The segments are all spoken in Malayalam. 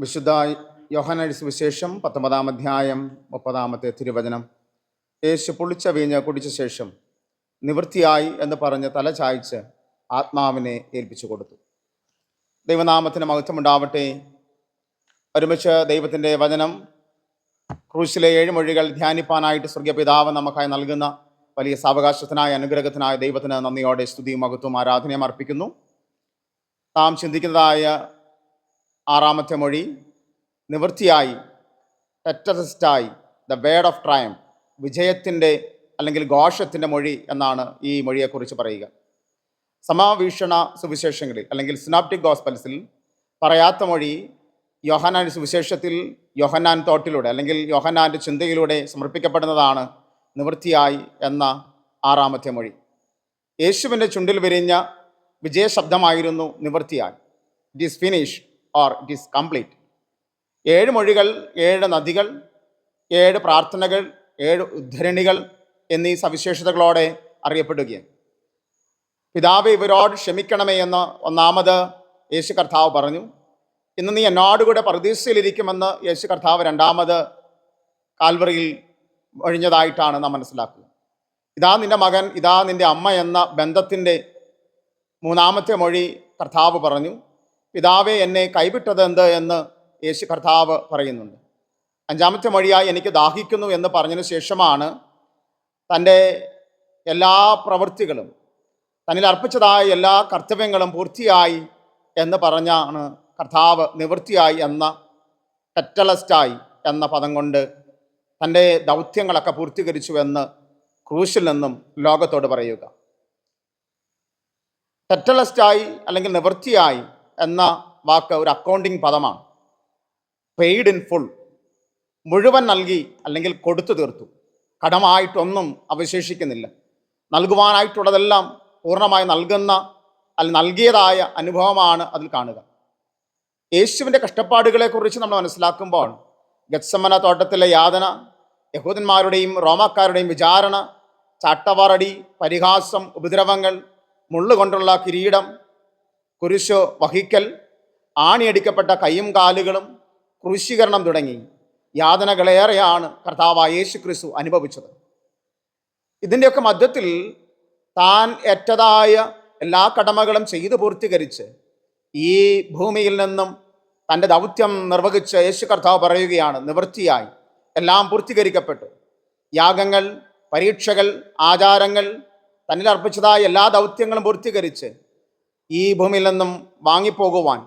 വിശുദ്ധ യോഹനരി സുവിശേഷം പത്തൊമ്പതാം അധ്യായം മുപ്പതാമത്തെ തിരുവചനം. യേശു പുളിച്ച വീഞ്ഞ് കുടിച്ച ശേഷം നിവൃത്തിയായി എന്ന് പറഞ്ഞ് തല ചായ്ച്ച് ആത്മാവിനെ ഏൽപ്പിച്ചു കൊടുത്തു. ദൈവനാമത്തിന് മഹത്വമുണ്ടാവട്ടെ. ഒരുമിച്ച് ദൈവത്തിന്റെ വചനം ക്രൂശിലെ ഏഴ് മൊഴികൾ ധ്യാനിപ്പാനായിട്ട് സ്വർഗപിതാവ് നമുക്കായി നൽകുന്ന വലിയ സാവകാശത്തിനായ അനുഗ്രഹത്തിനായ ദൈവത്തിന് നന്ദിയോടെ സ്തുതിയും മഹത്വം ആരാധനയും അർപ്പിക്കുന്നു. നാം ചിന്തിക്കുന്നതായ ആറാമത്തെ മൊഴി നിവൃത്തിയായി ടെറ്ററിസ്റ്റായി ദ വേഡ് ഓഫ് ട്രയം വിജയത്തിന്റെ അല്ലെങ്കിൽ ഘോഷത്തിന്റെ മൊഴി എന്നാണ് ഈ മൊഴിയെക്കുറിച്ച് പറയുക. സമാവീക്ഷണ സുവിശേഷങ്ങളിൽ അല്ലെങ്കിൽ സിനാപ്റ്റിക് ഗോസ്പൽസിൽ പറയാത്ത മൊഴി യോഹനാൻ സുവിശേഷത്തിൽ യോഹനാൻ തോട്ടിലൂടെ അല്ലെങ്കിൽ യോഹനാന്റെ ചിന്തയിലൂടെ സമർപ്പിക്കപ്പെടുന്നതാണ് നിവൃത്തിയായി എന്ന ആറാമത്തെ മൊഴി. യേശുവിന്റെ ചുണ്ടിൽ വിരിഞ്ഞ വിജയശബ്ദമായിരുന്നു നിവൃത്തിയായി. It is finish or it is complete ഏഴ് മൊഴികൾ ഏഴ് നദികൾ ഏഴ് പ്രാർത്ഥനകൾ ഏഴ് ഉദ്ധരണികൾ എന്നീ സവിശേഷതകളോടെ അറിയപ്പെടുകയാണ്. പിതാവ് ഇവരോട് ക്ഷമിക്കണമേ എന്ന് ഒന്നാമത് യേശു കർത്താവ് പറഞ്ഞു. ഇന്ന് നീ എന്നോട് കൂടെ പ്രതീക്ഷയിലിരിക്കുമെന്ന് യേശു കർത്താവ് രണ്ടാമത് കാൽവറിയിൽ ഒഴിഞ്ഞതായിട്ടാണ് നാം മനസ്സിലാക്കുക. ഇതാ നിന്റെ മകൻ ഇതാ നിന്റെ അമ്മ എന്ന ബന്ധത്തിന്റെ മൂന്നാമത്തെ മൊഴി കർത്താവ് പറഞ്ഞു. പിതാവെ എന്നെ കൈവിട്ടത് എന്ത് എന്ന് യേശു കർത്താവ് പറയുന്നുണ്ട്. അഞ്ചാമത്തെ മൊഴിയായി എനിക്ക് ദാഹിക്കുന്നു എന്ന് പറഞ്ഞതിന് ശേഷമാണ് തന്റെ എല്ലാ പ്രവൃത്തികളും തന്നിൽ അർപ്പിച്ചതായ എല്ലാ കർത്തവ്യങ്ങളും പൂർത്തിയായി എന്ന് പറഞ്ഞാണ് കർത്താവ് നിവൃത്തിയായി എന്ന ടെറ്റലസ്റ്റായി എന്ന പദം കൊണ്ട് തന്റെ ദൗത്യങ്ങളൊക്കെ പൂർത്തീകരിച്ചു എന്ന് ക്രൂശിൽ നിന്നും ലോകത്തോട് പറയുക. ടെറ്റലസ്റ്റായി അല്ലെങ്കിൽ നിവൃത്തിയായി എന്ന വാക്ക് ഒരു അക്കൗണ്ടിങ് പദമാണ്. പെയ്ഡ് ഇൻ ഫുൾ മുഴുവൻ നൽകി അല്ലെങ്കിൽ കൊടുത്തു തീർത്തു. കടമായിട്ടൊന്നും അവശേഷിക്കുന്നില്ല. നൽകുവാനായിട്ടുള്ളതെല്ലാം പൂർണമായി നൽകുന്ന അല്ലെങ്കിൽ നൽകിയതായ അനുഭവമാണ് അതിൽ കാണുക. യേശുവിന്റെ കഷ്ടപ്പാടുകളെക്കുറിച്ച് നമ്മൾ മനസ്സിലാക്കുമ്പോൾ ഗത്സമന തോട്ടത്തിലെ യാതന യഹൂദന്മാരുടെയും റോമാക്കാരുടെയും വിചാരണ ചാട്ടവാറടി പരിഹാസം ഉപദ്രവങ്ങൾ മുള്ളുകൊണ്ടുള്ള കിരീടം കുരിശു വഹിക്കൽ ആണിയടിക്കപ്പെട്ട കൈയും കാലുകളും ക്രൂശീകരണം തുടങ്ങി. യാതനകളേറെയാണ് കർത്താവായ യേശു ക്രിസ്തു അനുഭവിച്ചത്. ഇതിന്റെയൊക്കെ മധ്യത്തിൽ താൻ ഏറ്റതായ എല്ലാ കടമകളും ചെയ്തു പൂർത്തീകരിച്ച് ഈ ഭൂമിയിൽ നിന്നും തന്റെ ദൗത്യം നിർവഹിച്ച് യേശു കർത്താവ് പറയുകയാണ് നിവൃത്തിയായി. എല്ലാം പൂർത്തീകരിക്കപ്പെട്ടു. യാഗങ്ങൾ പരീക്ഷകൾ ആചാരങ്ങൾ തന്നിൽ അർപ്പിച്ചതായ എല്ലാ ദൗത്യങ്ങളും പൂർത്തീകരിച്ച് ഈ ഭൂമിയിൽ നിന്നും വാങ്ങിപ്പോകുവാൻ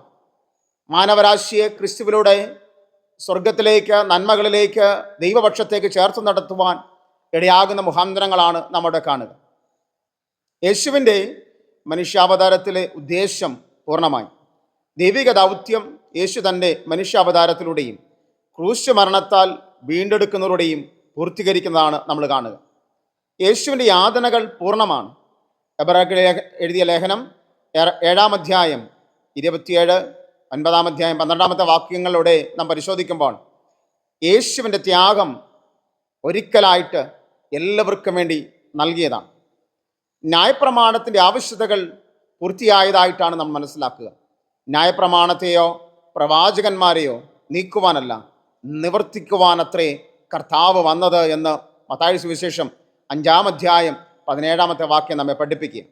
മാനവരാശിയെ ക്രിസ്തുവിലൂടെ സ്വർഗത്തിലേക്ക് നന്മകളിലേക്ക് ദൈവപക്ഷത്തേക്ക് ചേർത്ത് നടത്തുവാൻ ഇടയാകുന്ന മുഖാന്തരങ്ങളാണ് നമ്മുടെ കാണുക. യേശുവിന്റെ മനുഷ്യാവതാരത്തിലെ ഉദ്ദേശം പൂർണമായി. ദൈവിക ദൗത്യം യേശു തന്റെ മനുഷ്യാവതാരത്തിലൂടെയും ക്രൂശ് മരണത്താൽ വീണ്ടെടുക്കുന്നതിലൂടെയും പൂർത്തീകരിക്കുന്നതാണ് നമ്മൾ കാണുക. യേശുവിന്റെ യാതനകൾ പൂർണമാണ്. എബ്രാഹിം എഴുതിയ ലേഖനം ഏഴ- അധ്യായം ഇരുപത്തിയേഴ് ഒൻപതാം അധ്യായം പന്ത്രണ്ടാമത്തെ വാക്യങ്ങളിലൂടെ നാം പരിശോധിക്കുമ്പോൾ യേശുവിന്റെ ത്യാഗം ഒരിക്കലായിട്ട് എല്ലാവർക്കും വേണ്ടി നൽകിയതാണ്. ന്യായപ്രമാണത്തിന്റെ ആവശ്യതകൾ പൂർത്തിയായതായിട്ടാണ് നാം മനസ്സിലാക്കുക. ന്യായപ്രമാണത്തെയോ പ്രവാചകന്മാരെയോ നീക്കുവാനല്ല നിവർത്തിക്കുവാനത്രേ കർത്താവ് വന്നത് എന്ന് മത്തായി സുവിശേഷം അഞ്ചാം അധ്യായം പതിനേഴാമത്തെ വാക്യം നമ്മെ പഠിപ്പിക്കുക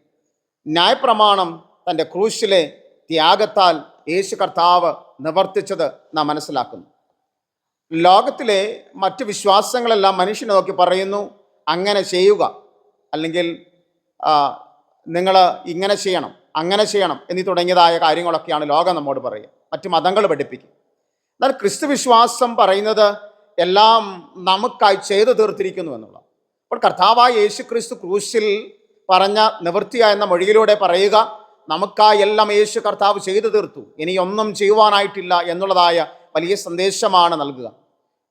ന്യായപ്രമാണം തന്റെ ക്രൂശിലെ ത്യാഗത്താൽ യേശു കർത്താവ് നിവർത്തിച്ചത് നാം മനസ്സിലാക്കുന്നു. ലോകത്തിലെ മറ്റ് വിശ്വാസങ്ങളെല്ലാം മനുഷ്യനെ നോക്കി പറയുന്നു അങ്ങനെ ചെയ്യുക. അല്ലെങ്കിൽ നിങ്ങൾ ഇങ്ങനെ ചെയ്യണം അങ്ങനെ ചെയ്യണം എന്നീ തുടങ്ങിയതായ കാര്യങ്ങളൊക്കെയാണ് ലോകം നമ്മോട് പറയുക. മറ്റ് മതങ്ങൾ പഠിപ്പിക്കും. എന്നാൽ ക്രിസ്തു വിശ്വാസം പറയുന്നത് എല്ലാം നമുക്കായി ചെയ്തു തീർത്തിരിക്കുന്നു എന്നുള്ള അപ്പോൾ കർത്താവായ യേശു ക്രിസ്തു ക്രൂശിൽ പറഞ്ഞ നിവൃത്തിയ എന്ന മൊഴിയിലൂടെ പറയുക നമുക്കായി എല്ലാം യേശു കർത്താവ് ചെയ്തു തീർത്തു. ഇനിയൊന്നും ചെയ്യുവാനായിട്ടില്ല എന്നുള്ളതായ വലിയ സന്ദേശമാണ് നൽകുക.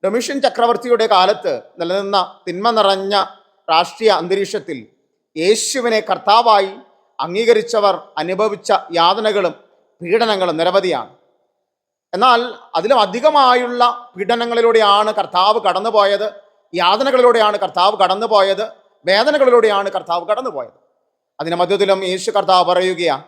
ഡൊമിഷൻ ചക്രവർത്തിയുടെ കാലത്ത് നിലനിന്ന തിന്മ നിറഞ്ഞ രാഷ്ട്രീയ അന്തരീക്ഷത്തിൽ യേശുവിനെ കർത്താവായി അംഗീകരിച്ചവർ അനുഭവിച്ച യാതനകളും പീഡനങ്ങളും നിരവധിയാണ്. എന്നാൽ അതിലും അധികമായുള്ള പീഡനങ്ങളിലൂടെയാണ് കർത്താവ് കടന്നുപോയത്. യാതനകളിലൂടെയാണ് കർത്താവ് കടന്നുപോയത്. വേദനകളിലൂടെയാണ് കർത്താവ് കടന്നുപോയത്. അതിന് മധ്യത്തിലും യേശു കർത്താവ് പറയുകയാണ്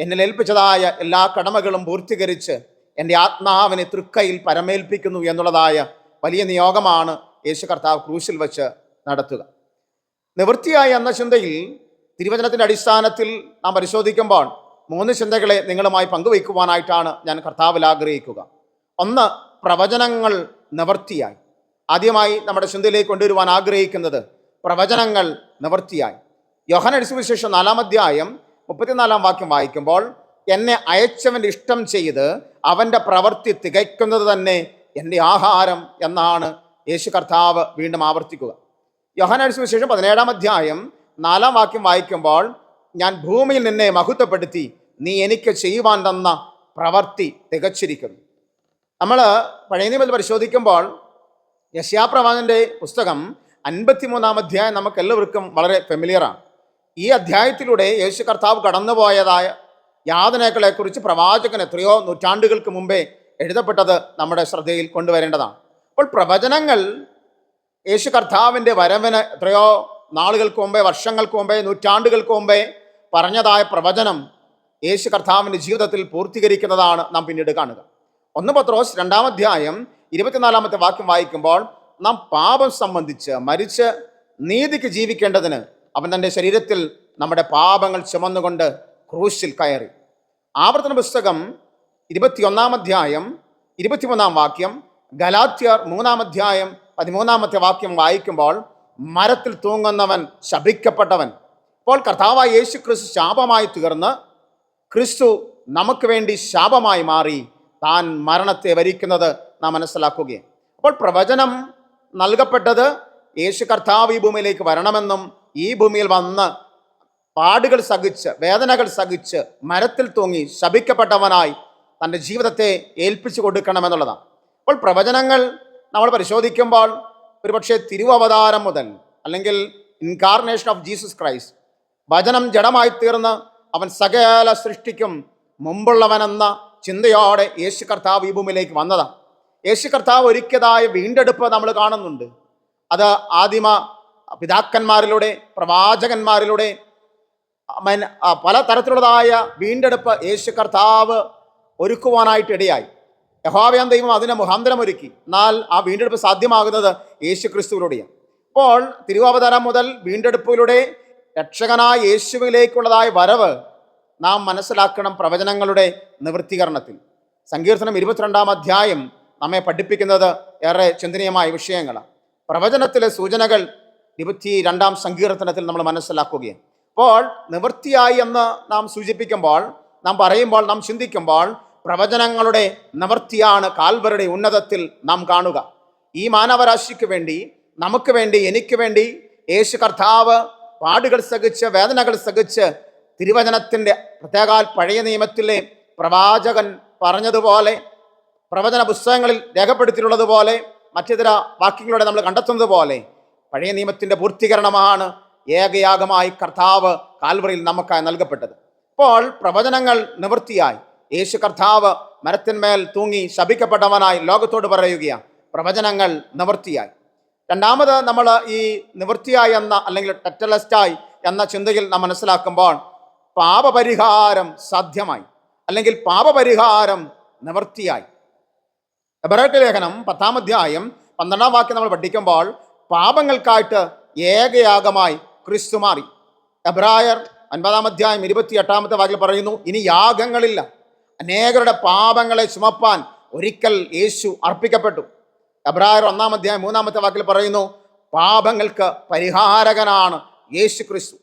എന്നെ ഏൽപ്പിച്ചതായ എല്ലാ കടമകളും പൂർത്തീകരിച്ച് എന്റെ ആത്മാവിനെ തൃക്കയിൽ പരമേൽപ്പിക്കുന്നു എന്നുള്ളതായ വലിയ നിയോഗമാണ് യേശു കർത്താവ് ക്രൂശിൽ വെച്ച് നടത്തുക. നിവൃത്തിയായി എന്ന ചിന്തയിൽ തിരുവചനത്തിന്റെ അടിസ്ഥാനത്തിൽ നാം പരിശോധിക്കുമ്പോൾ മൂന്ന് ചിന്തകളെ നിങ്ങളുമായി പങ്കുവയ്ക്കുവാനായിട്ടാണ് ഞാൻ കർത്താവിൽ ആഗ്രഹിക്കുക. ഒന്ന് പ്രവചനങ്ങൾ നിവൃത്തിയായി. ആദ്യമായി നമ്മുടെ ചിന്തയിലേക്ക് കൊണ്ടുവരുവാൻ ആഗ്രഹിക്കുന്നത് പ്രവചനങ്ങൾ നിവൃത്തിയായി. യോഹന സുവിശേഷം നാലാം അധ്യായം മുപ്പത്തിനാലാം വാക്യം വായിക്കുമ്പോൾ എന്നെ അയച്ചവന്റെ ഇഷ്ടം ചെയ്ത് അവന്റെ പ്രവൃത്തി തികയ്ക്കുന്നത് തന്നെ എന്റെ ആഹാരം എന്നാണ് യേശു കർത്താവ് വീണ്ടും ആവർത്തിക്കുക. യോഹന സുവിശേഷം പതിനേഴാം അധ്യായം നാലാം വാക്യം വായിക്കുമ്പോൾ ഞാൻ ഭൂമിയിൽ നിന്നെ മഹത്വപ്പെടുത്തി നീ എനിക്ക് ചെയ്യുവാൻ തന്ന പ്രവർത്തി തികച്ചിരിക്കുന്നു. നമ്മൾ പഴയ നിയമത്തിൽ പരിശോധിക്കുമ്പോൾ യശ്യാപ്രവാചന്റെ പുസ്തകം അൻപത്തിമൂന്നാം അധ്യായം നമുക്ക് എല്ലാവർക്കും വളരെ ഫെമിലിയറാണ് ഈ അധ്യായത്തിലൂടെ യേശു കർത്താവ് കടന്നുപോയതായ യാതനകളെക്കുറിച്ച് പ്രവാചകൻ എത്രയോ നൂറ്റാണ്ടുകൾക്ക് മുമ്പേ എഴുതപ്പെട്ടത് നമ്മുടെ ശ്രദ്ധയിൽ കൊണ്ടുവരേണ്ടതാണ്. അപ്പോൾ പ്രവചനങ്ങൾ യേശു കർത്താവിന്റെ വരവിന് എത്രയോ നാളുകൾക്ക് മുമ്പേ വർഷങ്ങൾക്ക് മുമ്പേ നൂറ്റാണ്ടുകൾക്ക് മുമ്പേ പറഞ്ഞതായ പ്രവചനം യേശു കർത്താവിന്റെ ജീവിതത്തിൽ പൂർത്തീകരിക്കുന്നതാണ് നാം പിന്നീട് കാണുക. ഒന്ന് പത്രോസ് രണ്ടാം അധ്യായം ഇരുപത്തിനാലാമത്തെ വാക്യം വായിക്കുമ്പോൾ നാം പാപം സംബന്ധിച്ച് മരിച്ച് നീതിക്ക് ജീവിക്കേണ്ടതിന് അവൻ തന്റെ ശരീരത്തിൽ നമ്മുടെ പാപങ്ങൾ ചുമന്നുകൊണ്ട് ക്രൂശിൽ കയറി. ആവർത്തന പുസ്തകം ഇരുപത്തിയൊന്നാം അധ്യായം ഇരുപത്തിമൂന്നാം വാക്യം ഗലാത്യർ മൂന്നാം അധ്യായം പതിമൂന്നാമത്തെ വാക്യം വായിക്കുമ്പോൾ മരത്തിൽ തൂങ്ങുന്നവൻ ശപിക്കപ്പെട്ടവൻ. ഇപ്പോൾ കർത്താവായ യേശു ക്രിസ്തു ശാപമായി തീർന്ന് ക്രിസ്തു നമുക്ക് വേണ്ടി ശാപമായി മാറി താൻ മരണത്തെ വരിക്കുന്നത് നാം മനസ്സിലാക്കുകയും അപ്പോൾ പ്രവചനം നൽകപ്പെട്ടത് യേശു കർത്താവ് ഈ ഭൂമിയിലേക്ക് വരണമെന്നും ഈ ഭൂമിയിൽ വന്ന് പാടുകൾ സഹിച്ച് വേദനകൾ സഹിച്ച് മരത്തിൽ തൂങ്ങി ശപിക്കപ്പെട്ടവനായി തന്റെ ജീവിതത്തെ ഏൽപ്പിച്ചു കൊടുക്കണമെന്നുള്ളതാണ്. അപ്പോൾ പ്രവചനങ്ങൾ നമ്മൾ പരിശോധിക്കുമ്പോൾ ഒരുപക്ഷെ തിരുവവതാരം മുതൽ അല്ലെങ്കിൽ ഇൻകാർണേഷൻ ഓഫ് ജീസസ് ക്രൈസ്റ്റ് വചനം ജഡമായി തീർന്ന് അവൻ സകല സൃഷ്ടിക്കും മുമ്പുള്ളവനെന്ന ചിന്തയോടെ യേശു കർത്താവ് ഈ ഭൂമിയിലേക്ക് വന്നതാണ് യേശു കർത്താവ് ഒരുക്കിയതായ വീണ്ടെടുപ്പ് നമ്മൾ കാണുന്നുണ്ട്. അത് ആദിമ പിതാക്കന്മാരിലൂടെ പ്രവാചകന്മാരിലൂടെ പല തരത്തിലുള്ളതായ വീണ്ടെടുപ്പ് യേശു കർത്താവ് ഒരുക്കുവാനായിട്ട് ഇടയായി. യഹോവയാം ദൈവം അതിനെ മുഖാന്തരം ഒരുക്കി എന്നാൽ ആ വീണ്ടെടുപ്പ് സാധ്യമാകുന്നത് യേശു ക്രിസ്തുവിലൂടെയാണ്. അപ്പോൾ തിരുവാവതാരം മുതൽ വീണ്ടെടുപ്പിലൂടെ രക്ഷകനായ യേശുവിലേക്കുള്ളതായ വരവ് നാം മനസ്സിലാക്കണം പ്രവചനങ്ങളുടെ നിവൃത്തീകരണത്തിൽ. സങ്കീർത്തനം ഇരുപത്തിരണ്ടാം അധ്യായം നമ്മെ പഠിപ്പിക്കുന്നത് ഏറെ ചിന്തനീയമായ വിഷയങ്ങളാണ്. പ്രവചനത്തിലെ സൂചനകൾ ഇരുപത്തി രണ്ടാം സങ്കീർത്തനത്തിൽ നമ്മൾ മനസ്സിലാക്കുകയാണ്. അപ്പോൾ നിവൃത്തിയായി എന്ന് നാം സൂചിപ്പിക്കുമ്പോൾ നാം പറയുമ്പോൾ നാം ചിന്തിക്കുമ്പോൾ പ്രവചനങ്ങളുടെ നിവൃത്തിയാണ് കാൽവരുടെ ഉന്നതത്തിൽ നാം കാണുക. ഈ മാനവരാശിക്ക് വേണ്ടി നമുക്ക് വേണ്ടി എനിക്ക് വേണ്ടി യേശു കർത്താവ് പാടുകൾ സഹിച്ച് വേദനകൾ സഹിച്ച് തിരുവചനത്തിന്റെ പ്രത്യേകാൽ പഴയ നിയമത്തിലെ പ്രവാചകൻ പറഞ്ഞതുപോലെ പ്രവചന പുസ്തകങ്ങളിൽ രേഖപ്പെടുത്തിയിട്ടുള്ളതുപോലെ മറ്റു ചില വാക്യങ്ങളോടെ നമ്മൾ കണ്ടെത്തുന്നത് പോലെ പഴയ നിയമത്തിന്റെ പൂർത്തീകരണമാണ് ഏകയാഗമായി കർത്താവ് കാൽവറിയിൽ നമുക്കായി നൽകപ്പെട്ടത്. അപ്പോൾ പ്രവചനങ്ങൾ നിവൃത്തിയായി. യേശു കർത്താവ് മരത്തിന്മേൽ തൂങ്ങി ശപിക്കപ്പെട്ടവനായി ലോകത്തോട് പറയുകയാണ്. പ്രവചനങ്ങൾ നിവൃത്തിയായി. രണ്ടാമത് നമ്മൾ ഈ നിവൃത്തിയായി എന്ന അല്ലെങ്കിൽ ടെറ്റലസ്റ്റായി എന്ന ചിന്തയിൽ നാം മനസ്സിലാക്കുമ്പോൾ പാപപരിഹാരം സാധ്യമായി. അല്ലെങ്കിൽ പാപപരിഹാരം നിവൃത്തിയായി. എബറേറ്റ് ലേഖനം പത്താം അധ്യായം പന്ത്രണ്ടാം വാക്യം നമ്മൾ പഠിക്കുമ്പോൾ പാപങ്ങൾക്കായിട്ട് ഏകയാഗമായി ക്രിസ്തു മാറി. എബ്രായർ അൻപതാം അധ്യായം ഇരുപത്തി എട്ടാമത്തെ വാക്കിൽ പറയുന്നു ഇനി യാഗങ്ങളില്ല. അനേകരുടെ പാപങ്ങളെ ചുമപ്പാൻ ഒരിക്കൽ യേശു അർപ്പിക്കപ്പെട്ടു. എബ്രായർ ഒന്നാം അധ്യായം മൂന്നാമത്തെ വാക്കിൽ പറയുന്നു പാപങ്ങൾക്ക് പരിഹാരകനാണ് യേശു ക്രിസ്തു.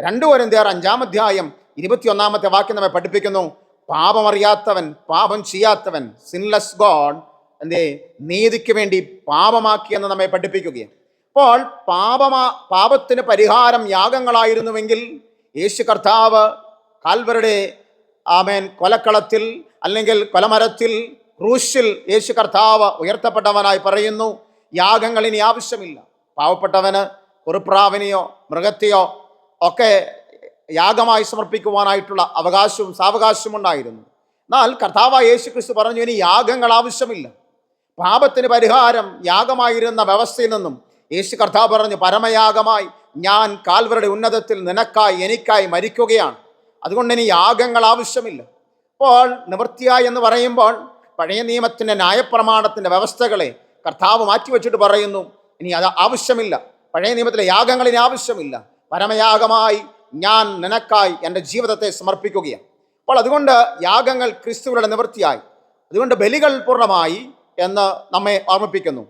രണ്ടു കൊരിന്ത്യർ അഞ്ചാം അധ്യായം ഇരുപത്തിയൊന്നാമത്തെ വാക്യം നമ്മെ പഠിപ്പിക്കുന്നു പാപമറിയാത്തവൻ പാപം ചെയ്യാത്തവൻ സിൻലെസ് ഗോഡ് എന്തേ നീതിക്ക് വേണ്ടി പാപമാക്കി എന്ന് നമ്മെ പഠിപ്പിക്കുകയാണ്. അപ്പോൾ പാപമാ പാപത്തിന് പരിഹാരം യാഗങ്ങളായിരുന്നുവെങ്കിൽ യേശു കർത്താവ് കാൽവരുടെ ആമേൻ കൊലക്കളത്തിൽ അല്ലെങ്കിൽ കൊലമരത്തിൽ ക്രൂശിൽ യേശു കർത്താവ് ഉയർത്തപ്പെട്ടവനായി പറയുന്നു യാഗങ്ങൾ ഇനി ആവശ്യമില്ല. പാവപ്പെട്ടവന് കുറുപ്രാവിനെയോ മൃഗത്തെയോ ഒക്കെ യാഗമായി സമർപ്പിക്കുവാനായിട്ടുള്ള അവകാശവും സാവകാശവും ഉണ്ടായിരുന്നു. എന്നാൽ കർത്താവ് യേശു ക്രിസ്തു പറഞ്ഞു ഇനി യാഗങ്ങൾ ആവശ്യമില്ല. പാപത്തിന് പരിഹാരം യാഗമായിരുന്ന വ്യവസ്ഥയിൽ നിന്നും യേശു കർത്താവ് പറഞ്ഞു പരമയാഗമായി ഞാൻ കാൽവരുടെ ഉന്നതത്തിൽ നിനക്കായി എനിക്കായി മരിക്കുകയാണ്. അതുകൊണ്ട് ഇനി യാഗങ്ങൾ ആവശ്യമില്ല. അപ്പോൾ നിവൃത്തിയായി എന്ന് പറയുമ്പോൾ പഴയ നിയമത്തിന്റെ ന്യായപ്രമാണത്തിന്റെ വ്യവസ്ഥകളെ കർത്താവ് മാറ്റിവെച്ചിട്ട് പറയുന്നു ഇനി അത് ആവശ്യമില്ല. പഴയ നിയമത്തിലെ യാഗങ്ങൾ ഇനി ആവശ്യമില്ല. പരമയാഗമായി ഞാൻ നിനക്കായി എന്റെ ജീവിതത്തെ സമർപ്പിക്കുകയാണ്. അപ്പോൾ അതുകൊണ്ട് യാഗങ്ങൾ ക്രിസ്തുവിയുടെ നിവൃത്തിയായി. അതുകൊണ്ട് ബലികൾ പൂർണമായി എന്ന് നമ്മെ ഓർമ്മിപ്പിക്കുന്നു.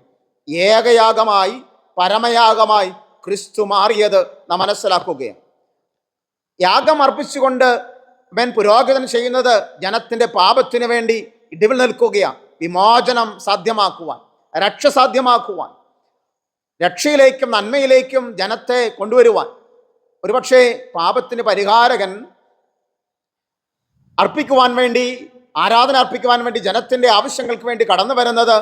ഏകയാഗമായി പരമയാഗമായി ക്രിസ്തു മാറിയത് നാം മനസ്സിലാക്കുകയാണ്. യാഗം അർപ്പിച്ചുകൊണ്ട് അവൻ പുരോഗതി ചെയ്യുന്നത് ജനത്തിന്റെ പാപത്തിന് വേണ്ടി ഇടിവിൽ നിൽക്കുകയാണ്. വിമോചനം സാധ്യമാക്കുവാൻ രക്ഷ സാധ്യമാക്കുവാൻ രക്ഷയിലേക്കും നന്മയിലേക്കും ജനത്തെ കൊണ്ടുവരുവാൻ. ഒരുപക്ഷെ പാപത്തിന് പരിഹാരകൻ അർപ്പിക്കുവാൻ വേണ്ടി ആരാധന അർപ്പിക്കുവാൻ വേണ്ടി ജനത്തിന്റെ ആവശ്യങ്ങൾക്ക് വേണ്ടി കടന്നു വരുന്നത്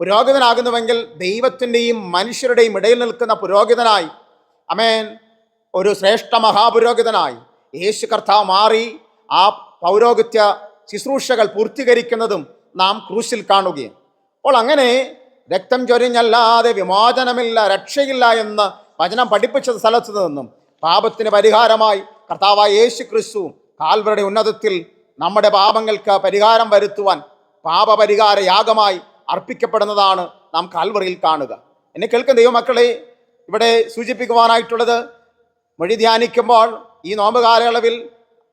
പുരോഹിതനാകുന്നുവെങ്കിൽ ദൈവത്തിന്റെയും മനുഷ്യരുടെയും ഇടയിൽ നിൽക്കുന്ന പുരോഹിതനായി അമേൻ ഒരു ശ്രേഷ്ഠ മഹാപുരോഹിതനായി യേശു കർത്താവ് മാറി ആ പൗരോഹിത്യ ശുശ്രൂഷകൾ പൂർത്തീകരിക്കുന്നതും നാം ക്രൂശിൽ കാണുകയും അപ്പോൾ അങ്ങനെ രക്തം ചൊരിഞ്ഞല്ലാതെ വിമോചനമില്ല രക്ഷയില്ല എന്ന് വചനം പഠിപ്പിച്ച സ്ഥലത്ത് നിന്നും പാപത്തിന് പരിഹാരമായി കർത്താവായ യേശു ക്രിസ്തു കാൽവരുടെ ഉന്നതത്തിൽ നമ്മുടെ പാപങ്ങൾക്ക് പരിഹാരം വരുത്തുവാൻ പാപപരിഹാര യാഗമായി അർപ്പിക്കപ്പെടുന്നതാണ് നാം കാൽവറിയിൽ കാണുക. എന്നെ കേൾക്കുന്ന ദൈവമക്കളെ ഇവിടെ സൂചിപ്പിക്കുവാനായിട്ടുള്ളത് മൊഴി ധ്യാനിക്കുമ്പോൾ ഈ നോമ്പ് കാലയളവിൽ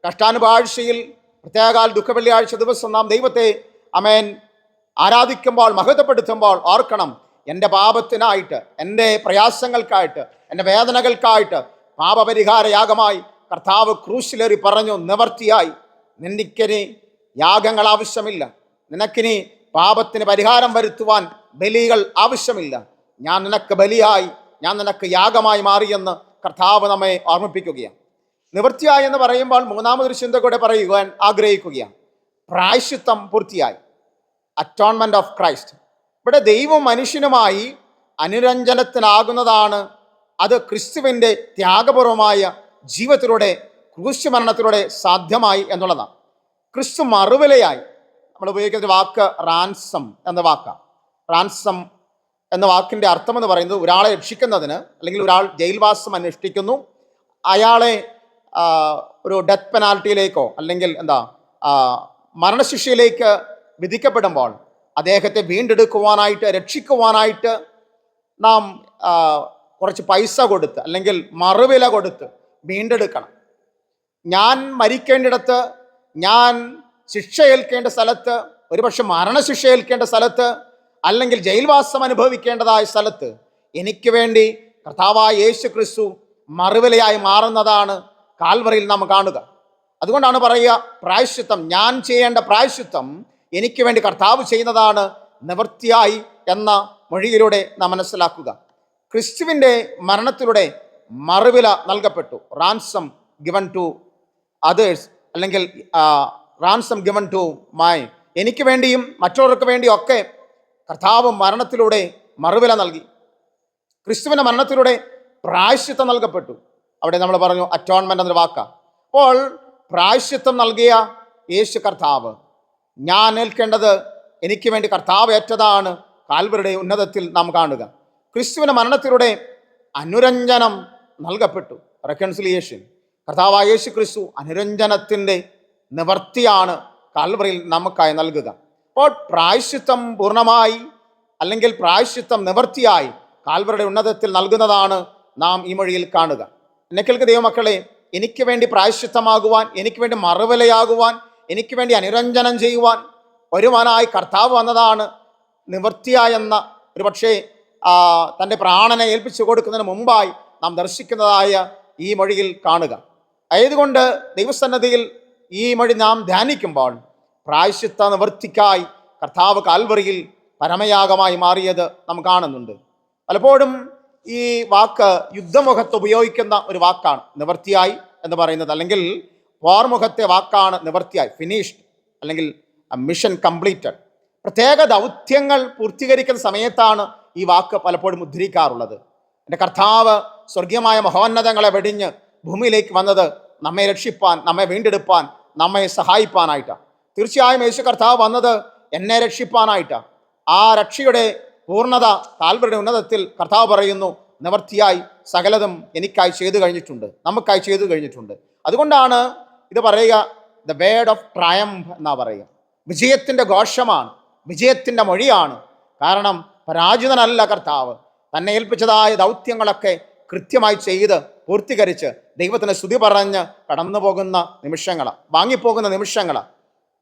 കഷ്ടാനുപാഴ്ചയിൽ പ്രത്യേകാൽ ദുഃഖവെള്ളിയാഴ്ച ദിവസം നാം ദൈവത്തെ അമേൻ ആരാധിക്കുമ്പോൾ മഹത്വപ്പെടുത്തുമ്പോൾ ഓർക്കണം എന്റെ പാപത്തിനായിട്ട് എന്റെ പ്രയാസങ്ങൾക്കായിട്ട് എന്റെ വേദനകൾക്കായിട്ട് പാപപരിഹാര യാഗമായി കർത്താവ് ക്രൂശിലേറി പറഞ്ഞു നിവർത്തിയായി നിനക്കിനി യാഗങ്ങൾ ആവശ്യമില്ല. നിനക്കിനി പാപത്തിന് പരിഹാരം വരുത്തുവാൻ ബലികൾ ആവശ്യമില്ല. ഞാൻ നിനക്ക് ബലിയായി ഞാൻ നിനക്ക് യാഗമായി മാറിയെന്ന് കർത്താവ് നമ്മെ ഓർമ്മിപ്പിക്കുകയാണ്. നിവൃത്തിയായി എന്ന് പറയുമ്പോൾ മൂന്നാമതൊരു ചിന്ത കൂടെ പറയുവാൻ ആഗ്രഹിക്കുകയാണ്. പ്രായശ്ചിത്തം പൂർത്തിയായി. അറ്റോൺമെന്റ് ഓഫ് ക്രൈസ്റ്റ് ഇവിടെ ദൈവം മനുഷ്യനുമായി അനുരഞ്ജനത്തിനാകുന്നതാണ് അത് ക്രിസ്തുവിന്റെ ത്യാഗപൂർവമായ ജീവിതത്തിലൂടെ ക്രൂശ് മരണത്തിലൂടെ സാധ്യമായി എന്നുള്ളതാണ്. ക്രിസ്തു മറുവിലയായി നമ്മൾ ഉപയോഗിക്കുന്ന വാക്ക് റാൻസം എന്ന വാക്കാണ് റാൻസം എന്ന വാക്കിന്റെ അർത്ഥം എന്ന് പറയുന്നത് ഒരാളെ രക്ഷിക്കുന്നതിന് അല്ലെങ്കിൽ ഒരാൾ ജയിൽവാസം അനുഷ്ഠിക്കുന്നു അയാളെ ഒരു ഡെത്ത് പെനാൽറ്റിയിലേക്കോ അല്ലെങ്കിൽ എന്താ മരണശിക്ഷയിലേക്ക് വിധിക്കപ്പെടുമ്പോൾ അദ്ദേഹത്തെ വീണ്ടെടുക്കുവാനായിട്ട് രക്ഷിക്കുവാനായിട്ട് നാം കുറച്ച് പൈസ കൊടുത്ത് അല്ലെങ്കിൽ മറുവില കൊടുത്ത് വീണ്ടെടുക്കണം. ഞാൻ മരിക്കേണ്ടിടത്ത് ഞാൻ ശിക്ഷ ഏൽക്കേണ്ട സ്ഥലത്ത് ഒരുപക്ഷെ മരണശിക്ഷ ഏൽക്കേണ്ട സ്ഥലത്ത് അല്ലെങ്കിൽ ജയിൽവാസം അനുഭവിക്കേണ്ടതായ സ്ഥലത്ത് എനിക്ക് വേണ്ടി കർത്താവായ യേശു ക്രിസ്തു മറുവിലയായി മാറുന്നതാണ് കാൽവറിയിൽ നാം കാണുക. അതുകൊണ്ടാണ് പറയുക പ്രായശ്ചിത്തം ഞാൻ ചെയ്യേണ്ട പ്രായശ്ചിത്തം എനിക്ക് വേണ്ടി കർത്താവ് ചെയ്യുന്നതാണ് നിവൃത്തിയായി എന്ന മൊഴിയിലൂടെ നാം മനസ്സിലാക്കുക. ക്രിസ്തുവിന്റെ മരണത്തിലൂടെ മറുവില നൽകപ്പെട്ടു. റാൻസം ഗിവൺ ടു അതേഴ്സ് അല്ലെങ്കിൽ റാൻസം ഗിവൺ ടു മൈ എനിക്ക് വേണ്ടിയും മറ്റുള്ളവർക്ക് വേണ്ടിയും ഒക്കെ കർത്താവ് മരണത്തിലൂടെ മറുവില നൽകി. ക്രിസ്തുവിന്റെ മരണത്തിലൂടെ പ്രായശ്യത്വം നൽകപ്പെട്ടു. അവിടെ നമ്മൾ പറഞ്ഞു അറ്റോൺമെന്റ് എന്നൊരു വാക്ക. അപ്പോൾ പ്രായശ്യത്വം നൽകിയ യേശു കർത്താവ് ഞാൻ ഏൽക്കേണ്ടത് എനിക്ക് വേണ്ടി കർത്താവ് ഏറ്റതാണ് കാൽവരുടെ ഉന്നതത്തിൽ നാം കാണുക. ക്രിസ്തുവിന്റെ മരണത്തിലൂടെ അനുരഞ്ജനം നൽകപ്പെട്ടു. റെക്കൺസിലിയേഷൻ കർത്താവായ യേശു ക്രിസ്തു അനുരഞ്ജനത്തിന്റെ നിവർത്തിയാണ് കാൽവറിയിൽ നമുക്കായി നൽകുക. അപ്പോൾ പ്രായശ്ചിത്തം പൂർണമായി അല്ലെങ്കിൽ പ്രായശ്ചിത്തം നിവർത്തിയായി കാൽവരുടെ ഉന്നതത്തിൽ നൽകുന്നതാണ് നാം ഈ മൊഴിയിൽ കാണുക. എന്നെ കേൾക്കുക ദൈവമക്കളെ എനിക്ക് വേണ്ടി പ്രായശ്ചിത്തമാകുവാൻ എനിക്ക് വേണ്ടി മറുവിലയാകുവാൻ എനിക്ക് വേണ്ടി അനുരഞ്ജനം ചെയ്യുവാൻ ഒരുവനായി കർത്താവ് വന്നതാണ് നിവൃത്തിയായെന്ന ഒരു പക്ഷേ തന്റെ പ്രാണനെ ഏൽപ്പിച്ചു കൊടുക്കുന്നതിന് മുമ്പായി നാം ദർശിക്കുന്നതായ ഈ മൊഴിയിൽ കാണുക. ആയതുകൊണ്ട് ദൈവസന്നദ്ധിയിൽ ഈ മൊഴി നാം ധ്യാനിക്കുമ്പോൾ പ്രായശ്ചിത്ത നിവൃത്തിക്കായി കർത്താവ് കാൽവറിയിൽ പരമയാഗമായി മാറിയത് നാം കാണുന്നുണ്ട്. പലപ്പോഴും ഈ വാക്ക് യുദ്ധമുഖത്ത് ഉപയോഗിക്കുന്ന ഒരു വാക്കാണ് നിവൃത്തിയായി എന്ന് പറയുന്നത്. അല്ലെങ്കിൽ പോർമുഖത്തെ വാക്കാണ് നിവൃത്തിയായി ഫിനിഷ്ഡ് അല്ലെങ്കിൽ മിഷൻ കംപ്ലീറ്റഡ് പ്രത്യേക ദൗത്യങ്ങൾ പൂർത്തീകരിക്കുന്ന സമയത്താണ് ഈ വാക്ക് പലപ്പോഴും ഉദ്ധരിക്കാറുള്ളത്. എന്റെ കർത്താവ് സ്വർഗീയമായ മഹോന്നതങ്ങളെ വെടിഞ്ഞ് ഭൂമിയിലേക്ക് വന്നത് നമ്മെ രക്ഷിപ്പാൻ നമ്മെ വീണ്ടെടുപ്പാൻ നമ്മെ സഹായിപ്പാനായിട്ടാണ് തീർച്ചയായും യേശു കർത്താവ് വന്നത് എന്നെ രക്ഷിപ്പാനായിട്ടാണ് ആ രക്ഷയുടെ പൂർണത താൽപര്യ ഉന്നതത്തിൽ കർത്താവ് പറയുന്നു നിവർത്തിയായി സകലതും എനിക്കായി ചെയ്തു കഴിഞ്ഞിട്ടുണ്ട്. നമുക്കായി ചെയ്തു കഴിഞ്ഞിട്ടുണ്ട്. അതുകൊണ്ടാണ് ഇത് പറയുക ദ വേഡ് ഓഫ് ട്രയംഫ് എന്നാ പറയുക. വിജയത്തിന്റെ ഘോഷമാണ് വിജയത്തിന്റെ മൊഴിയാണ്. കാരണം പരാജിതനല്ല കർത്താവ്. തന്നെ ഏൽപ്പിച്ചതായ ദൗത്യങ്ങളൊക്കെ കൃത്യമായി ചെയ്ത് പൂർത്തീകരിച്ച് ദൈവത്തിന് സ്തുതി പറഞ്ഞ് കടന്നു പോകുന്ന നിമിഷങ്ങൾ വാങ്ങിപ്പോകുന്ന നിമിഷങ്ങൾ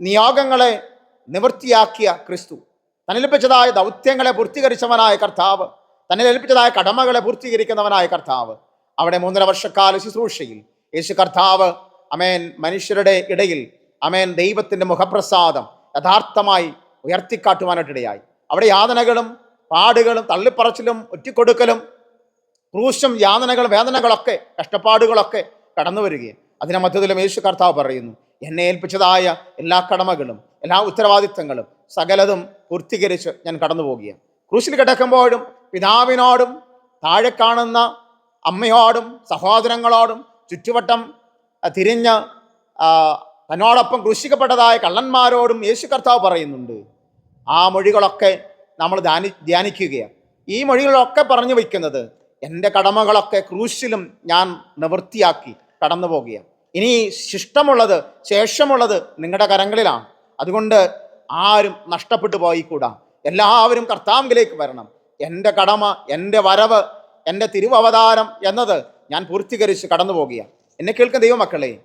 നിയോഗങ്ങളെ നിവൃത്തിയാക്കിയ ക്രിസ്തു തന്നിലേൽപ്പിച്ചതായ ദൗത്യങ്ങളെ പൂർത്തീകരിച്ചവനായ കർത്താവ് തന്നെ ഏൽപ്പിച്ചതായ കടമകളെ പൂർത്തീകരിക്കുന്നവനായ കർത്താവ്. അവിടെ മൂന്നര വർഷക്കാല ശുശ്രൂഷയിൽ യേശു കർത്താവ് അമേൻ മനുഷ്യരുടെ ഇടയിൽ അമേൻ ദൈവത്തിന്റെ മുഖപ്രസാദം യഥാർത്ഥമായി ഉയർത്തിക്കാട്ടുവാനായിട്ടിടയായി. അവിടെ യാതനകളും പാടുകളും തള്ളിപ്പറച്ചിലും ഒറ്റിക്കൊടുക്കലും ക്രൂശും യാതനകൾ വേദനകളൊക്കെ കഷ്ടപ്പാടുകളൊക്കെ കടന്നു വരികയും അതിനെ മധ്യത്തിലും യേശു കർത്താവ് പറയുന്നു എന്നെ ഏൽപ്പിച്ചതായ എല്ലാ കടമകളും എല്ലാ ഉത്തരവാദിത്തങ്ങളും സകലതും പൂർത്തീകരിച്ച് ഞാൻ കടന്നു പോകുകയാണ് ക്രൂശിൽ കിടക്കുമ്പോഴും പിതാവിനോടും താഴെ കാണുന്ന അമ്മയോടും സഹോദരങ്ങളോടും ചുറ്റുവട്ടം തിരിഞ്ഞ് തന്നോടൊപ്പം ക്രൂശിക്കപ്പെട്ടതായ കള്ളന്മാരോടും യേശു കർത്താവ് പറയുന്നുണ്ട്. ആ മൊഴികളൊക്കെ നമ്മൾ ധ്യാനി ധ്യാനിക്കുകയാണ്. ഈ മൊഴികളൊക്കെ പറഞ്ഞു വയ്ക്കുന്നത് എന്റെ കടമകളൊക്കെ ക്രൂശിലും ഞാൻ നിവൃത്തിയാക്കി കടന്നു പോകുകയാണ്. ഇനി ശിഷ്ടമുള്ളത് ശേഷമുള്ളത് നിങ്ങളുടെ കരങ്ങളിലാണ്. അതുകൊണ്ട് ആരും നഷ്ടപ്പെട്ടു പോയിക്കൂടാ. എല്ലാവരും കർത്താവിലേക്ക് വരണം. എന്റെ കടമ എന്റെ വരവ് എന്റെ തിരുവവതാരം എന്നത് ഞാൻ പൂർത്തീകരിച്ച് കടന്നു പോകുകയാണ്. എന്നെ കേൾക്കുന്ന ദൈവമക്കളെ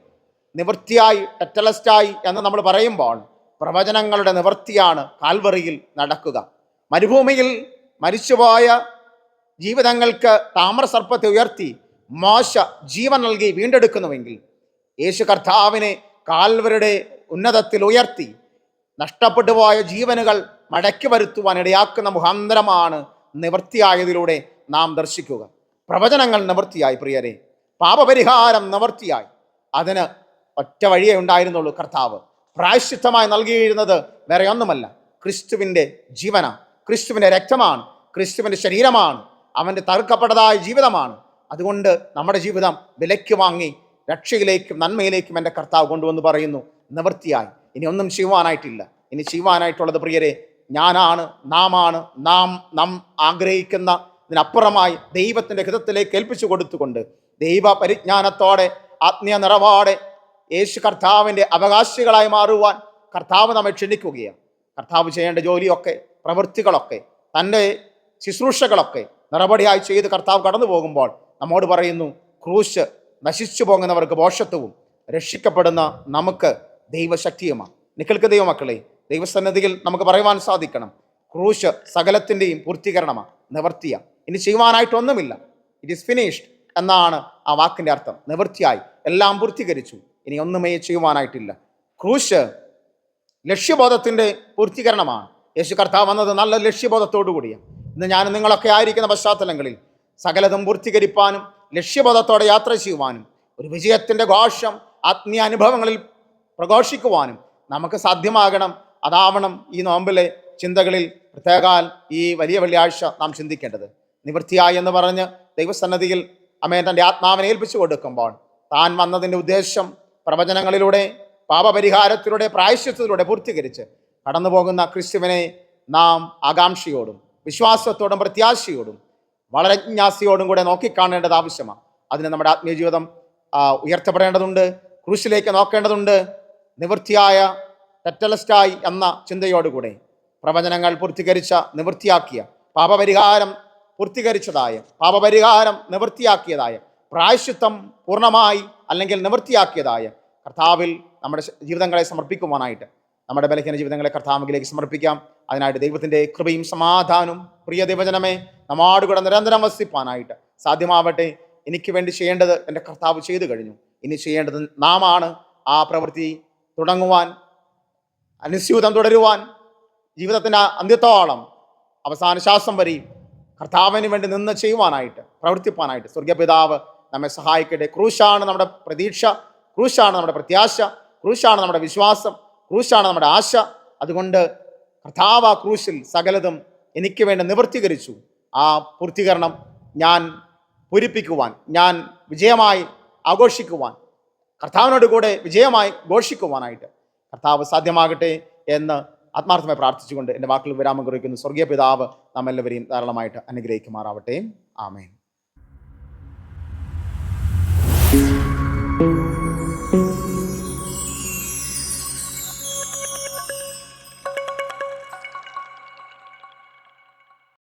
നിവൃത്തിയായി ടെറ്റലസ്റ്റായി എന്ന് നമ്മൾ പറയുമ്പോൾ പ്രവചനങ്ങളുടെ നിവൃത്തിയാണ് കാൽവറിയിൽ നടക്കുക. മരുഭൂമിയിൽ മരിച്ചുപോയ ജീവിതങ്ങൾക്ക് താമ്രസർപ്പത്തെ ഉയർത്തി മോശ ജീവൻ നൽകി വീണ്ടെടുക്കുന്നുവെങ്കിൽ യേശു കർത്താവിനെ കാൽവരുടെ ഉന്നതത്തിൽ ഉയർത്തി നഷ്ടപ്പെട്ടു പോയ ജീവനുകൾ മടക്കി വരുത്തുവാൻ ഇടയാക്കുന്ന മുഖാന്തരമാണ് നിവൃത്തിയായതിലൂടെ നാം ദർശിക്കുക. പ്രവചനങ്ങൾ നിവൃത്തിയായി പ്രിയരെ. പാപപരിഹാരം നിവൃത്തിയായി. അതിന് ഒറ്റ വഴിയേ ഉണ്ടായിരുന്നുള്ളൂ കർത്താവ്. പ്രായശ്ചിത്തമായി നൽകിയിരുന്നത് വേറെ ഒന്നുമല്ല ക്രിസ്തുവിന്റെ ജീവന ക്രിസ്തുവിന്റെ രക്തമാണ്. ക്രിസ്തുവിന്റെ ശരീരമാണ്. അവന്റെ തറുക്കപ്പെട്ടതായ ജീവിതമാണ്. അതുകൊണ്ട് നമ്മുടെ ജീവിതം വിലയ്ക്ക് വാങ്ങി രക്ഷയിലേക്കും നന്മയിലേക്കും എന്റെ കർത്താവ് കൊണ്ടുവന്ന് പറയുന്നു നിവൃത്തിയായി. ഇനി ഒന്നും ചെയ്യുവാനായിട്ടില്ല. ഇനി ചെയ്യുവാനായിട്ടുള്ളത് പ്രിയരെ ഞാനാണ് നാമാണ് നാം നാം ആഗ്രഹിക്കുന്ന ഇതിനപ്പുറമായി ദൈവത്തിന്റെ ഹിതത്തിലേക്ക് ഏൽപ്പിച്ചു കൊടുത്തുകൊണ്ട് ദൈവ പരിജ്ഞാനത്തോടെ ആത്മീയ നിറവോടെ യേശു കർത്താവിന്റെ അവകാശികളായി മാറുവാൻ കർത്താവ് നമ്മെ ക്ഷണിക്കുകയാണ്. കർത്താവ് ചെയ്യേണ്ട ജോലിയൊക്കെ പ്രവൃത്തികളൊക്കെ തന്റെ ശുശ്രൂഷകളൊക്കെ നിറപടിയായി ചെയ്ത് കർത്താവ് കടന്നു പോകുമ്പോൾ നമ്മോട് പറയുന്നു ക്രൂശ് നശിച്ചു പോകുന്നവർക്ക് ബോഷത്വവും രക്ഷിക്കപ്പെടുന്ന നമുക്ക് ദൈവശക്തിയുമാണ്. നിക്കൽക്ക് ദൈവമക്കളെ ദൈവസന്നിധിയിൽ നമുക്ക് പറയുവാൻ സാധിക്കണം. ക്രൂശ് സകലത്തിന്റെയും പൂർത്തീകരണമാണ് നിവർത്തിയ ഇനി ചെയ്യുവാനായിട്ടൊന്നുമില്ല. ഇറ്റ് ഇസ് ഫിനിഷ്ഡ് എന്നാണ് ആ വാക്കിന്റെ അർത്ഥം. നിവൃത്തിയായി എല്ലാം പൂർത്തീകരിച്ചു. ഇനി ഒന്നുമേ ചെയ്യുവാനായിട്ടില്ല. ക്രൂശ് ലക്ഷ്യബോധത്തിന്റെ പൂർത്തീകരണമാണ്. യേശു കർത്താവ് വന്നത് നല്ല ലക്ഷ്യബോധത്തോടു കൂടിയാണ് ഇന്ന് ഞാൻ നിങ്ങളൊക്കെ ആയിരിക്കുന്ന പശ്ചാത്തലങ്ങളിൽ സകലതും പൂർത്തീകരിപ്പാനും ലക്ഷ്യബോധത്തോടെ യാത്ര ചെയ്യുവാനും ഒരു വിജയത്തിന്റെ ഘോഷം ആത്മീയ അനുഭവങ്ങളിൽ പ്രഘോഷിക്കുവാനും നമുക്ക് സാധ്യമാകണം. അതാവണം ഈ നോമ്പിലെ ചിന്തകളിൽ പ്രത്യേകാൽ ഈ വലിയ വെള്ളിയാഴ്ച നാം ചിന്തിക്കേണ്ടത്. നിവൃത്തിയായി എന്ന് പറഞ്ഞ് ദൈവസന്നദ്ധിയിൽ അമ്മയെ തന്റെ ആത്മാവിനെ ഏൽപ്പിച്ചു കൊടുക്കുമ്പോൾ താൻ വന്നതിന്റെ ഉദ്ദേശം പ്രവചനങ്ങളിലൂടെ പാപപരിഹാരത്തിലൂടെ പ്രായശ്യത്തിലൂടെ പൂർത്തീകരിച്ച് കടന്നു പോകുന്ന ക്രിസ്തുവിനെ നാം ആകാംക്ഷയോടും വിശ്വാസത്തോടും പ്രത്യാശയോടും വളരെ ജിജ്ഞാസയോടും കൂടെ നോക്കിക്കാണേണ്ടത് ആവശ്യമാണ്. അതിന് നമ്മുടെ ആത്മീയ ജീവിതം ഉയർത്തപ്പെടേണ്ടതുണ്ട് ക്രൂശിലേക്ക് നോക്കേണ്ടതുണ്ട് നിവൃത്തിയായ ടെറ്റലസ്റ്റായി എന്ന ചിന്തയോടുകൂടെ പ്രവചനങ്ങൾ പൂർത്തീകരിച്ച നിവൃത്തിയാക്കിയ പാപപരിഹാരം പൂർത്തീകരിച്ചതായ പാപപരിഹാരം നിവൃത്തിയാക്കിയതായ പ്രായശിത്വം പൂർണമായി അല്ലെങ്കിൽ നിവൃത്തിയാക്കിയതായ കർത്താവിൽ നമ്മുടെ ജീവിതങ്ങളെ സമർപ്പിക്കുവാനായിട്ട് നമ്മുടെ ബലഹീന ജീവിതങ്ങളെ കർത്താവിലേക്ക് സമർപ്പിക്കാം. അതിനായിട്ട് ദൈവത്തിന്റെ കൃപയും സമാധാനവും പ്രിയ ദൈവജനമേ നമ്മാടുകൂടെ നിരന്തരം വസിപ്പാനായിട്ട് സാധ്യമാവട്ടെ. എനിക്ക് വേണ്ടി ചെയ്യേണ്ടത് എന്റെ കർത്താവ് ചെയ്തു കഴിഞ്ഞു. ഇനി ചെയ്യേണ്ടത് നാമാണ് ആ പ്രവൃത്തി തുടങ്ങുവാൻ അനുസ്യൂതം തുടരുവാൻ ജീവിതത്തിന്റെ അന്ത്യത്തോളം അവസാന ശ്വാസം വരെയും കർത്താവിന് വേണ്ടി നിന്ന് ചെയ്യുവാനായിട്ട് പ്രവർത്തിപ്പാനായിട്ട് സ്വർഗപിതാവ് നമ്മെ സഹായിക്കട്ടെ. ക്രൂശാണ് നമ്മുടെ പ്രതീക്ഷ ക്രൂശാണ് നമ്മുടെ പ്രത്യാശ ക്രൂശാണ് നമ്മുടെ വിശ്വാസം. ക്രൂശാണ് നമ്മുടെ ആശ. അതുകൊണ്ട് കർത്താവ് ആ ക്രൂശിൽ സകലതും എനിക്ക് വേണ്ടി നിവർത്തീകരിച്ചു. ആ പൂർത്തീകരണം ഞാൻ പൂരിപ്പിക്കുവാൻ ഞാൻ വിജയമായി ആഘോഷിക്കുവാൻ കർത്താവിനോട് കൂടെ വിജയമായി ഘോഷിക്കുവാനായിട്ട് കർത്താവ് സാധ്യമാകട്ടെ എന്ന് ആത്മാർത്ഥമായി പ്രാർത്ഥിച്ചുകൊണ്ട് എന്റെ വാക്കുകൾ വിരാമം കുറിക്കുന്നു. സ്വർഗീയ പിതാവ് നമ്മെല്ലാവരെയും ധാരാളമായിട്ട് അനുഗ്രഹിക്കുമാറാവട്ടെ. ആമേൻ.